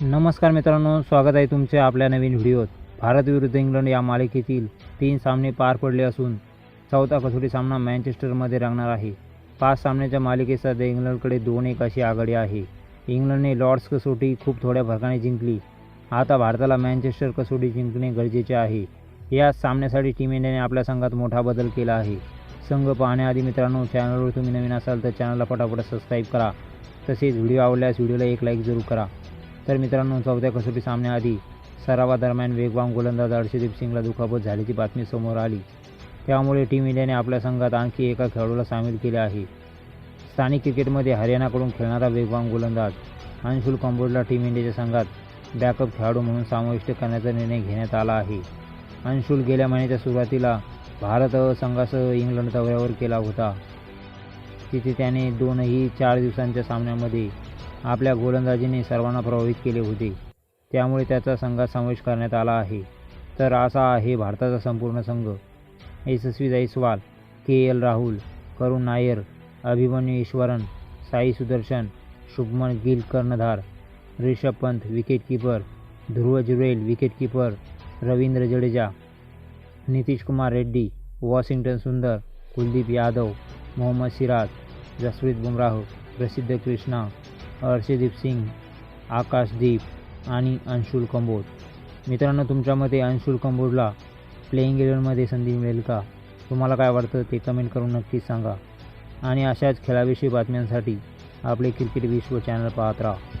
नमस्कार मित्रांनो स्वागत आहे तुमचे आपल्या नवीन व्हिडिओत. भारत विरुद्ध इंग्लंड या मालिकेतील तीन सामने पार पडले असून चौथा कसोटी सामना मँचेस्टरमध्ये रंगणार आहे. पाच सामन्याच्या मालिकेत सध्या इंग्लंडकडे दोन एक अशी आघाडी आहे. इंग्लंडने लॉर्ड्स कसोटी खूप थोड्या फरकाने जिंकली. आता भारताला मँचेस्टर कसोटी जिंकणे गरजेचे आहे. या सामन्यासाठी टीम इंडियाने आपल्या संघात मोठा बदल केला आहे. संघ पाहण्याआधी मित्रांनो चॅनलवर तुम्ही नवीन असाल तर चॅनलला पटापट सबस्क्राईब करा. तसेच व्हिडिओ आवडल्यास व्हिडिओला एक लाईक जरूर करा. तर मित्रांनो चौथ्या कसोटी सामन्याआधी सरावादरम्यान वेगवान गोलंदाज हर्षदीप सिंगला दुखापत झाल्याची बातमी समोर आली. त्यामुळे टीम इंडियाने आपल्या संघात आणखी एका खेळाडूला सामील केले आहे. स्थानिक क्रिकेटमध्ये हरियाणाकडून खेळणारा वेगवान गोलंदाज अंशुल कंबोजला टीम इंडियाच्या संघात बॅकअप खेळाडू म्हणून समाविष्ट करण्याचा निर्णय घेण्यात आला आहे. अंशुल गेल्या महिन्याच्या सुरुवातीला भारत संघासह इंग्लंड दौऱ्यावर केला होता. तिथे त्याने दोनही चार दिवसांच्या सामन्यामध्ये आपल्या गोलंदाजीने सर्वांना प्रभावित केले होते. त्यामुळे त्याचा संघात समावेश करण्यात आला आहे. तर असा आहे भारताचा संपूर्ण संघ. यशस्वी जयस्वाल के. एल. राहुल करुण नायर अभिमन्यू ईश्वरन साई सुदर्शन शुभमन गिल कर्णधार Rishabh Pant wicketkeeper Dhruv Jurel wicketkeeper Ravindra Jadeja Nitish Kumar Reddy Washington Sundar Kuldeep Yadav Mohammed Siraj Jasprit Bumrah प्रसिद्ध कृष्णा हर्षदीप सिंग आकाशदीप आणि अंशुल कंबोज. मित्रांनो तुमच्या मते अंशुल कंबोजला प्लेईंग इलेवनमध्ये संधी मिळेल का? तुम्हाला काय वाटतं ते कमेंट करून नक्कीच सांगा. आणि अशाच खेळाविषयी बातम्यांसाठी आपले क्रिकेट विश्व चॅनल पाहत राहा.